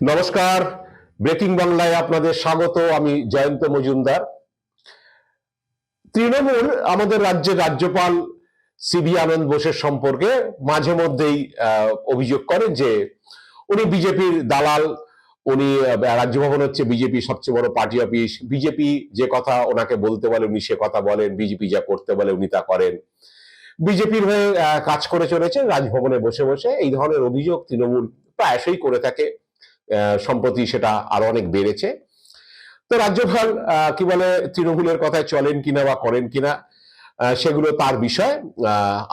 নমস্কার। ব্রেকিং বাংলায় আপনাদের স্বাগত। আমি জয়ন্ত মজুমদার। তৃণমূল আমাদের রাজ্যের রাজ্যপাল সিবি আনন্দ বোসের সম্পর্কে মাঝে মধ্যেই অভিযোগ করেন যে উনি বিজেপির দালাল উনি আহ, রাজ্যভবন হচ্ছে বিজেপি সবচেয়ে বড় পার্টি অফিস। বিজেপি যে কথা ওনাকে বলতে বলে উনি সে কথা বলেন বিজেপি যা করতে বলে উনি তা করেন। বিজেপির হয়ে কাজ করে চলেছেন রাজভবনে বসে বসে। এই ধরনের অভিযোগ তৃণমূল প্রায়শই করে থাকে। সম্প্রতি সেটা আরও অনেক বেড়েছে। তো রাজ্যপাল কি বলে, তৃণমূলের কথায় চলেন কিনা বা করেন কিনা সেগুলো তার বিষয়।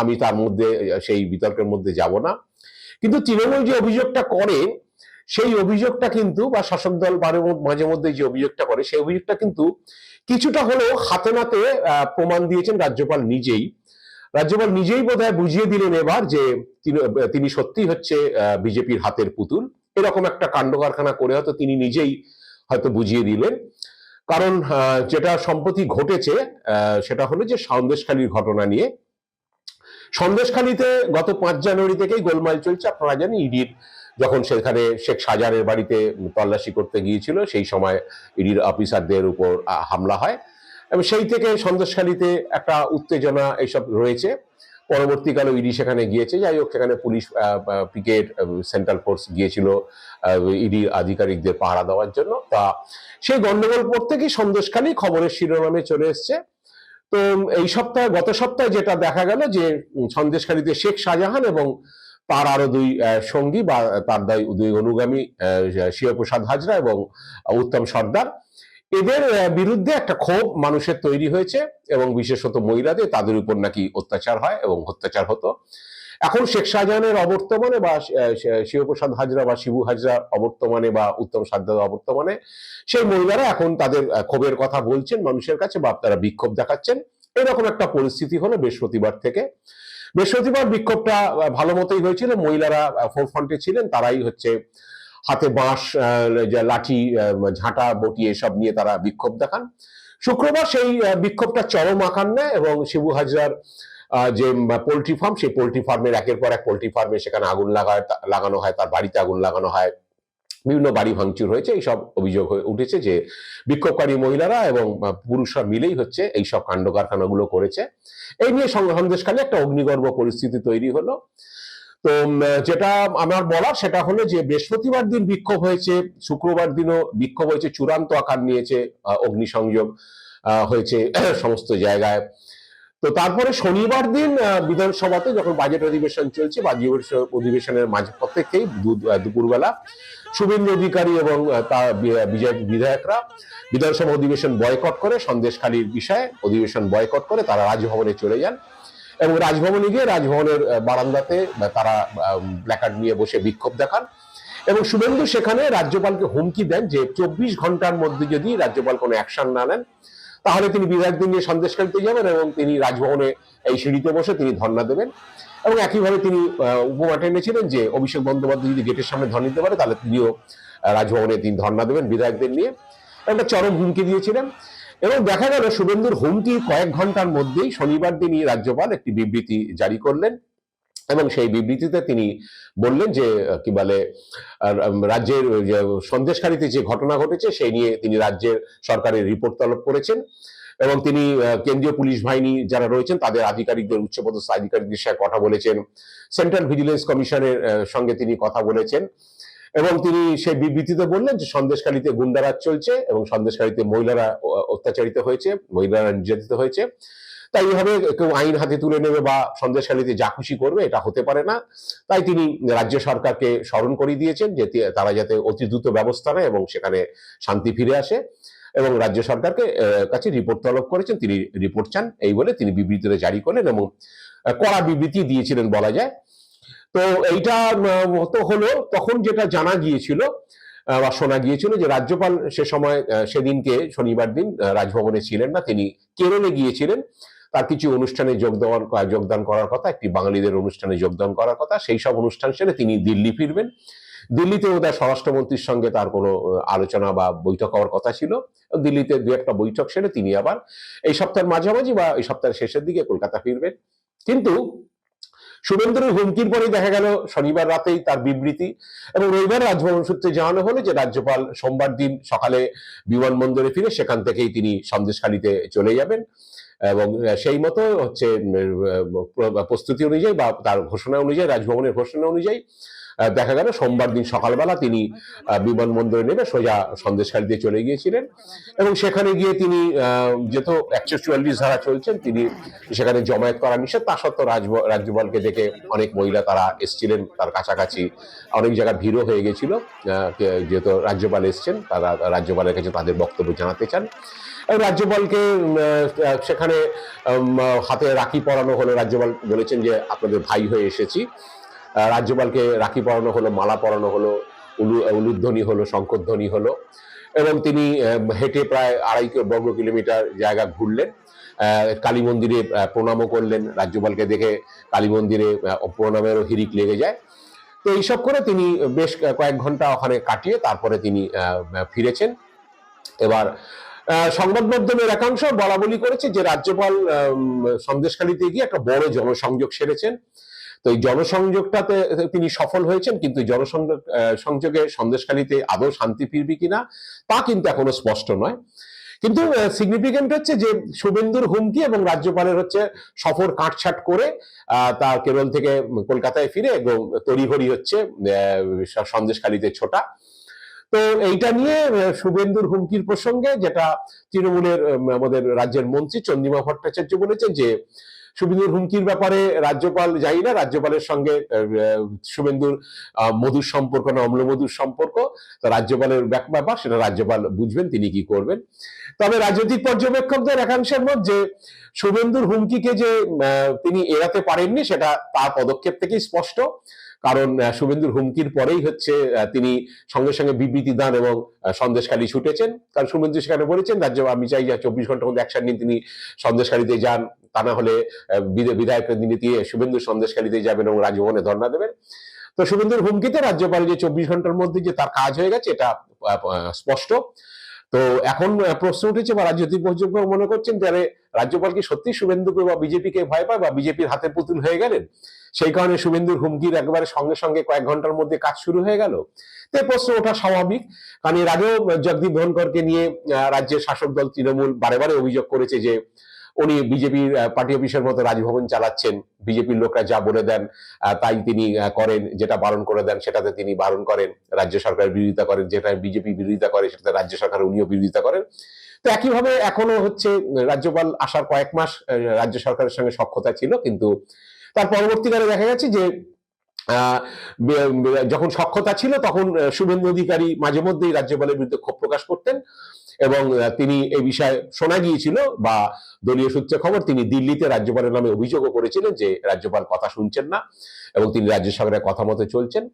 আমি তার মধ্যে, সেই বিতর্কের মধ্যে যাব না। কিন্তু তৃণমূল যে অভিযোগটা করে, সেই অভিযোগটা কিন্তু, বা শাসক দল মাঝে মধ্যে যে অভিযোগটা করে, সেই অভিযোগটা কিন্তু কিছুটা হলেও হাতে নাতে প্রমাণ দিয়েছেন রাজ্যপাল নিজেই। রাজ্যপাল নিজেই বোধহয় বুঝিয়ে দিলেন এবার যে তিনি সত্যি হচ্ছে বিজেপির হাতের পুতুল। এরকম একটা কাণ্ড কারখানা করে হয়তো তিনি নিজেই হয়তো বুঝিয়ে দিলেন। কারণ যেটা সম্প্রতি ঘটেছে সেটা হলো যে সন্দেশখালীর ঘটনা নিয়ে। সন্দেশখালীতে গত পাঁচ জানুয়ারি থেকেই গোলমাল চলছে। আপনারা জানেন ইডির যখন সেখানে শেখ সাজারের বাড়িতে তল্লাশি করতে গিয়েছিল, সেই সময় ইডির অফিসারদের উপর হামলা হয়। এবং সেই থেকে সন্দেশখালীতে একটা উত্তেজনা এইসব রয়েছে। পরবর্তীকালে ইডি সেখানে গিয়েছে, যাই হোক সেখানে পুলিশ পিকেট সেন্ট্রাল ফোর্স গিয়েছিল ইডি আধিকারিকদের পাহারা দেওয়ার জন্য। তা সেই গন্ডগোল পর থেকেই সন্দেশখালী খবরের শিরোনামে চলে এসছে। তো এই সপ্তাহে, গত সপ্তাহে যেটা দেখা গেল যে সন্দেশখালীতে শেখ শাহজাহান এবং তার আরও দুই সঙ্গী বা তার দুই- দুই অনুগামী শিবপ্রসাদ হাজরা এবং উত্তম সর্দার। এদের বিরুদ্ধে একটা ক্ষোভ মানুষের তৈরি হয়েছে এবং বিশেষত মহিলাদের, তাদের উপর নাকি অত্যাচার হয় এবং অত্যাচার হতো। এখন শেখ শাহজাহানের অবর্তমানে বা শিবপ্রসাদ হাজরা বা শিবু হাজরা অবর্তমানে বা উত্তম সাদ্দার অবর্তমানে সেই মহিলারা এখন তাদের ক্ষোভের কথা বলছেন মানুষের কাছে বা তারা বিক্ষোভ দেখাচ্ছেন। এরকম একটা পরিস্থিতি হলো বৃহস্পতিবার থেকে। বৃহস্পতিবার বিক্ষোভটা ভালো মতোই হয়েছিল। মহিলারা ফোর ফ্রন্টে ছিলেন, তারাই হচ্ছে হাতে বাঁশ লাঠি ঝাঁটা, বটি এসব নিয়ে তারা বিক্ষোভ দেখান। শুক্রবার সেই বিক্ষোভটা চরম আকার নেয় এবং শিবু হাজরার যে পোলট্রি ফার্ম, সেই পোলট্রি ফার্মের একের পর এক পোলট্রি ফার্মে সেখানে আগুন লাগায় লাগানো হয়, তার বাড়িতে আগুন লাগানো হয়। বিভিন্ন বাড়ি ভাঙচুর হয়েছে, এইসব অভিযোগ হয়ে উঠেছে যে বিক্ষোভকারী মহিলারা এবং পুরুষরা মিলেই হচ্ছে এইসব কাণ্ড কারখানাগুলো করেছে। এই নিয়ে সং- সন্দেশখালী একটা অগ্নিগর্ভ পরিস্থিতি তৈরি হলো। তো যেটা আমার বলার সেটা হলো যে বৃহস্পতিবার দিন বিক্ষোভ হয়েছে, শুক্রবার দিনও বিক্ষোভ হয়েছে, চূড়ান্ত আকার নিয়েছে অগ্নিসংযোগ হয়েছে সমস্ত জায়গায়। তো তারপরে শনিবার দিন বিধানসভাতে যখন বাজেট অধিবেশন চলছে বাজেট অধিবেশনের মাঝ প্রত্যেককেই দু- দুপুরবেলা শুভেন্দু অধিকারী এবং তার বিজয়, বিধায়করা বিধানসভা অধিবেশন বয়কট করে, সন্দেশখালীর বিষয়ে অধিবেশন বয়কট করে তারা রাজভবনে চলে যান। এবং রাজভবনে গিয়ে রাজভবনের বারান্দাতে তারা প্ল্যাকার্ড নিয়ে বসে বিক্ষোভ দেখান। এবং শুভেন্দু সেখানে রাজ্যপালকে হুমকি দেন যে চব্বিশ ঘণ্টার মধ্যে যদি রাজ্যপাল কোনো অ্যাকশন না নেন তাহলে তিনি বিধায়কদের নিয়ে সন্দেশখালীতে যাবেন এবং তিনি রাজভবনে এই সিঁড়িতে বসে তিনি ধর্ণা দেবেন। এবং একইভাবে তিনি আহ, উপমা টেনেছিলেন যে অভিষেক বন্দ্যোপাধ্যায় যদি গেটের সামনে ধর্ণা দিতে পারে তাহলে তিনিও রাজভবনে তিনি ধর্ণা দেবেন বিধায়কদের নিয়ে। একটা চরম হুমকি দিয়েছিলেন। এবং দেখা গেল শুভেন্দুর হুমকি কয়েক ঘণ্টার মধ্যেই শনিবার দিনই রাজ্যপাল একটি বিবৃতি জারি করলেন এবং সেই বিবৃতিতে তিনি বললেন যে কি বলে রাজ্যের সন্দেশকারীতে যে ঘটনা ঘটেছে সেই নিয়ে তিনি রাজ্যের সরকারের রিপোর্ট তলব করেছেন এবং তিনি কেন্দ্রীয় পুলিশ বাহিনী যারা রয়েছেন তাদের আধিকারিকদের, উচ্চপদস্থ আধিকারিকদের সাথে কথা বলেছেন। সেন্ট্রাল ভিজিলেন্স কমিশনের সঙ্গে তিনি কথা বলেছেন। এবং তিনি সেই বিবৃতিতে বললেন যে সন্দেশখালীতে গুন্ডারাজ চলছে এবং সন্দেশখালীতে মহিলারা অত্যাচারিত হয়েছে, মহিলারা নির্যাতিত হয়েছে। তাই এইভাবে কেউ আইন হাতে তুলে নেবে বা সন্দেশখালীতে যা খুশি করবে এটা হতে পারে না। তাই তিনি রাজ্য সরকারকে স্মরণ করিয়ে দিয়েছেন যে তারা যাতে অতি দ্রুত ব্যবস্থা নেয় এবং সেখানে শান্তি ফিরে আসে এবং রাজ্য সরকারকে কাছে রিপোর্ট তলব করেছেন। তিনি রিপোর্ট চান এই বলে তিনি বিবৃতিটা জারি করলেন এবং কড়া বিবৃতি দিয়েছিলেন বলা যায়। তো এইটা তো হলো, তখন যেটা জানা গিয়েছিল বা শোনা গিয়েছিল যে রাজ্যপাল সে সময় সেদিনকে শনিবার দিন রাজভবনে ছিলেন না, তিনি কেরলে গিয়েছিলেন। তার কিছু অনুষ্ঠানে যোগদান যোগদান করার কথা, একটি বাঙালিদের অনুষ্ঠানে যোগদান করার কথা, সেই সব অনুষ্ঠান সেরে তিনি দিল্লি ফিরবেন। দিল্লিতে ওদের স্বরাষ্ট্রমন্ত্রীর সঙ্গে তার কোনো আলোচনা বা বৈঠক হওয়ার কথা ছিল। দিল্লিতে দু একটা বৈঠক সেরে তিনি আবার এই সপ্তাহের মাঝামাঝি বা এই সপ্তাহের শেষের দিকে কলকাতা ফিরবেন। কিন্তু শুভেন্দুর হুমকির পরে দেখা গেল শনিবার রাতেই তার বিবৃতি এবং রবিবার রাজভবন সূত্রে জানানো হলো যে রাজ্যপাল সোমবার দিন সকালে বিমানবন্দরে ফিরে সেখান থেকেই তিনি সন্দেশখালিতে চলে যাবেন এবং সেই মতো হচ্ছে প্রস্তুতি অনুযায়ী বা তার ঘোষণা অনুযায়ী, রাজভবনের ঘোষণা অনুযায়ী দেখা গেল সোমবার দিন সকালবেলা তিনি বিমানবন্দরে নেমে সোজা সন্দেশখালীতে চলে গিয়েছিলেন। এবং সেখানে গিয়ে তিনি যেহেতু একশো চুয়াল্লিশ ধারা চলছেন তিনি সেখানে জমায়েত করা নিষেধ। তা সত্ত্বেও রাজ্যপালকে দেখে অনেক মহিলা তারা এসছিলেন তার কাছাকাছি অনেক জায়গায় ভিড়ও হয়ে গেছিল যেহেতু রাজ্যপাল এসছেন তারা রাজ্যপালের কাছে তাদের বক্তব্য জানাতে চান। এবং রাজ্যপালকে সেখানে হাতে রাখি পরানো হলো। রাজ্যপাল বলেছেন যে আপনাদের ভাই হয়ে এসেছি। রাজ্যপালকে রাখি পরানো হলো, মালা পরানো হলো, উলু, উলুধ্বনি হলো, শঙ্করধ্বনি হলো এবং তিনি হেঁটে প্রায় আড়াই বর্গ কিলোমিটার জায়গা ঘুরলেন কালী মন্দিরে প্রণামও করলেন, রাজ্যপালকে দেখে কালী মন্দিরে প্রণামেরও হিরিক লেগে যায়। তো এইসব করে তিনি বেশ কয়েক ঘণ্টা ওখানে কাটিয়ে তারপরে তিনি ফিরেছেন। এবার সংবাদ মাধ্যমের একাংশ বলা বলি করেছে যে রাজ্যপাল সন্দেশখালীতে গিয়ে একটা বড় জনসংযোগ সেরেছেন। তো এই জনসংযোগটাতে তিনি সফল হয়েছেন কিন্তু জনসংযোগ সংযোগে সন্দেশখালীতে আদৌ শান্তি ফিরবে কিনা তা কিন্তু এখনও স্পষ্ট নয়। কিন্তু সিগনিফিকেন্ট হচ্ছে যে শুভেন্দুর হুমকি এবং রাজ্যপালের হচ্ছে সফর কাটছাট করে তার কেরল থেকে কলকাতায় ফিরে এবং তড়িঘড়ি হচ্ছে আহ, সন্দেশখালীতে ছোটা। তো এইটা নিয়ে শুভেন্দুর হুমকির প্রসঙ্গে যেটা তৃণমূলের আমাদের রাজ্যের মন্ত্রী চন্দ্রিমা ভট্টাচার্য বলেছেন যে শুভেন্দুর হুমকির ব্যাপারে রাজ্যপাল, যাই না, রাজ্যপালের সঙ্গে শুভেন্দুর মধুর সম্পর্ক না, অম্লমধুর সম্পর্ক, তো রাজ্যপালের ব্যাপার, সেটা রাজ্যপাল বুঝবেন, তিনি কি করবেন। তবে রাজনৈতিক পর্যবেক্ষকদের একাংশের মধ্যে শুভেন্দুর হুমকিকে যে তিনি এড়াতে পারেননি, সেটা তার পদক্ষেপ থেকেই স্পষ্ট। কারণ শুভেন্দুর হুমকির পরেই হচ্ছে তিনি সঙ্গে সঙ্গে বিবৃতি দান এবং আহ, সন্দেশখালী ছুটেছেন। কারণ শুভেন্দু সেখানে বলেছেন রাজ্য আমি চাই যে চব্বিশ ঘণ্টার মধ্যে অ্যাকশন নিন তিনি সন্দেশখালীতে যান। তা না হলে আহ, বিধা- বিধায়কের দিনে দিয়ে শুভেন্দু সন্দেশখালীতে যাবেন এবং রাজভবনে ধর্ণা দেবেন। তো শুভেন্দুর হুমকিতে রাজ্যপাল যে চব্বিশ ঘণ্টার মধ্যে যে তার কাজ হয়ে গেছে এটা স্পষ্ট। তো এখন প্রশ্ন উঠেছে বা রাজনৈতিক পর্যবেক্ষক মনে করছেন যে রাজ্যপাল কি সত্যি শুভেন্দুকে বা বিজেপিকে ভয় পায় বা বিজেপির হাতে পুতুল হয়ে গেলেন? সেই কারণে শুভেন্দুর হুমকির একবারে সঙ্গে সঙ্গে কয়েক ঘণ্টার মধ্যে কাজ শুরু হয়ে গেল। তো প্রশ্ন ওঠা স্বাভাবিক, কারণ এর আগেও জগদীপ ধনকরকে নিয়ে রাজ্যের শাসক দল তৃণমূল বারে বারে অভিযোগ করেছে যে উনি বিজেপির পার্টি অফিসের মতো রাজভবন চালাচ্ছেন, বিজেপির লোকরা যা বলে দেন তাই তিনি করেন, যেটা বারণ করে দেন, সেটাতে তিনি বারণ করেন, রাজ্য সরকার বিরোধিতা করেন, যেটা বিজেপি বিরোধিতা করে, সেটাতে রাজ্য সরকার উনিও বিরোধিতা করেন। তো একইভাবে এখনও হচ্ছে রাজ্যপাল আসার কয়েক মাস রাজ্য সরকারের সঙ্গে সক্ষতা ছিল, কিন্তু তার পরবর্তীকালে দেখা গেছে যে যখন সক্ষতা ছিল, তখন শুভেন্দু অধিকারী মাঝে মধ্যেই রাজ্যপালের বিরুদ্ধে ক্ষোভ প্রকাশ করতেন। এবং তিনি এ বিষয়ে শোনা গিয়েছিল বা দলীয় সূত্রে খবর তিনি দিল্লিতে রাজ্যপালের নামে অভিযোগও করেছিলেন যে রাজ্যপাল কথা শুনছেন না এবং তিনি রাজ্য সরকারের কথা মতো চলছেন।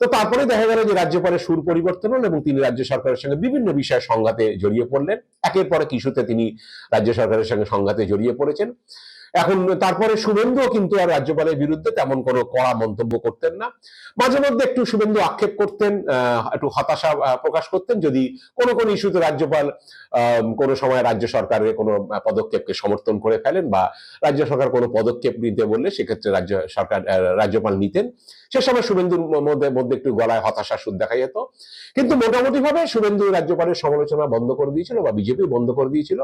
তো তারপরে দেখা গেল যে রাজ্যপালের সুর পরিবর্তন হল এবং তিনি রাজ্য সরকারের সঙ্গে বিভিন্ন বিষয়ে সংঘাতে জড়িয়ে পড়লেন। একের পরে কিছুতে তিনি রাজ্য সরকারের সঙ্গে সংঘাতে জড়িয়ে পড়েছেন। এখন তারপরে শুভেন্দুও কিন্তু আর রাজ্যপালের বিরুদ্ধে তেমন কোনো কড়া মন্তব্য করতেন না। মাঝে মধ্যে একটু শুভেন্দু আক্ষেপ করতেন একটু হতাশা প্রকাশ করতেন যদি কোনো কোনো ইস্যুতে রাজ্যপাল কোনো সময় রাজ্য সরকারের কোনো পদক্ষেপকে সমর্থন করে ফেলেন বা রাজ্য সরকার কোনো পদক্ষেপ নিতে বললে সেক্ষেত্রে রাজ্য সরকার রাজ্যপাল নিতেন। সে সময় শুভেন্দুর মধ্যে মধ্যে একটু গলায় হতাশা সুদ দেখা যেত। কিন্তু মোটামুটি ভাবে শুভেন্দু রাজ্যপালের সমালোচনা বন্ধ করে দিয়েছিল বা বিজেপি বন্ধ করে দিয়েছিল।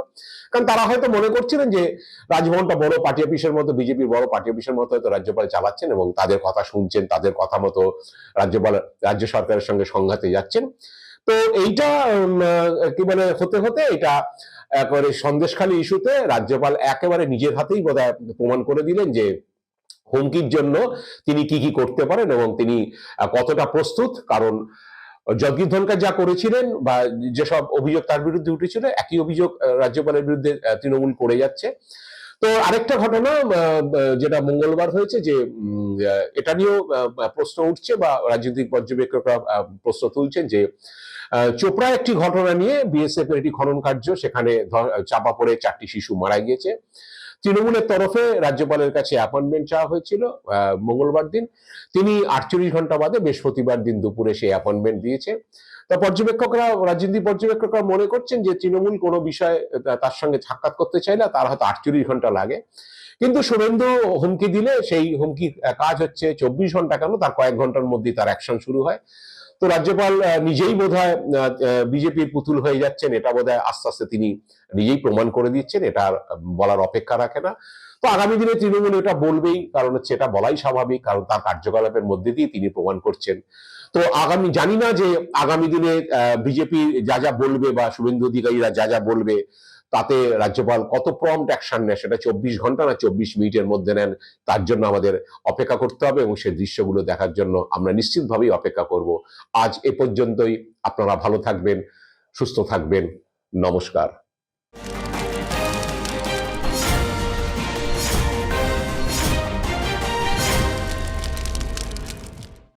কারণ তারা হয়তো মনে করছিলেন যে রাজভবনটা বড় পার্টি অফিসের মতো বিজেপির বড় পার্টি অফিসের মতো হয়তো রাজ্যপাল চালাচ্ছেন এবং তাদের কথা শুনছেন, তাদের কথা মতো রাজ্যপাল, রাজ্য সরকারের সঙ্গে সংঘাতে যাচ্ছেন। তো এইটা কি বলে, হতে হতে এটা একেবারে সন্দেশখালী ইস্যুতে রাজ্যপাল একেবারে নিজের হাতেই বোধহয় প্রমাণ করে দিলেন যে হুমকির জন্য তিনি কি কি করতে পারেন এবং তিনি কতটা প্রস্তুত। কারণ জগদীপ ধনকর যা করেছিলেন বা যেসব অভিযোগ তার বিরুদ্ধে উঠেছিল, একই অভিযোগ রাজ্যপালের বিরুদ্ধে তৃণমূল করে যাচ্ছে। তো আরেকটা ঘটনা যেটা মঙ্গলবার হয়েছে যে এটা নিয়েও প্রশ্ন উঠছে বা রাজনৈতিক পর্যবেক্ষকরা প্রশ্ন তুলছেন যে চোপড়া একটি ঘটনা নিয়ে বিএসএফ এর একটি খনন কার্য, সেখানে চাপা পড়ে চারটি শিশু মারা গিয়েছে। তৃণমূলের তরফে রাজ্যপালের কাছে অ্যাপয়েন্টমেন্ট চাওয়া হয়েছিল মঙ্গলবার দিন। তিনি আটচল্লিশ ঘণ্টা বাদে বৃহস্পতিবার দিন দুপুরে সেই অ্যাপয়েন্টমেন্ট দিয়েছে। তা পর্যবেক্ষকরা, রাজনীতি পর্যবেক্ষকরা মনে করছেন যে তৃণমূল কোনো বিষয়ে তার সঙ্গে সাক্ষাৎ করতে চাইলে তার হয়তো আটচল্লিশ ঘণ্টা লাগে। কিন্তু শুভেন্দু হুমকি দিলে সেই হুমকি কাজ হচ্ছে চব্বিশ ঘণ্টা কেন? তার কয়েক ঘণ্টার মধ্যেই তার অ্যাকশন শুরু হয়। তো রাজ্যপাল নিজেই বোধ হয় বিজেপির পুতুল হয়ে যাচ্ছেন। এটা বোধ হয় আস্তে আস্তে তিনি নিজেই প্রমাণ করে দিচ্ছেন। এটা বলার অপেক্ষা রাখে না। তো আগামী দিনে তৃণমূল এটা বলবেই, কারণ হচ্ছে এটা বলাই স্বাভাবিক, কারণ তার কার্যকলাপের মধ্যে দিয়ে তিনি প্রমাণ করছেন। তো আগামী, জানি না যে আগামী দিনে বিজেপি যা যা বলবে বা শুভেন্দু অধিকারীরা যা যা বলবে তাতে রাজ্যপাল কত প্রম্পট অ্যাকশন নেয় সেটা চব্বিশ ঘণ্টা না চব্বিশ মিনিটের মধ্যে নেন, তার জন্য আমাদের অপেক্ষা করতে হবে এবং সেই দৃশ্যগুলো দেখার জন্য আমরা নিশ্চিতভাবেই অপেক্ষা করব। আজ এ পর্যন্তই, আপনারা ভালো থাকবেন, সুস্থ থাকবেন, নমস্কার।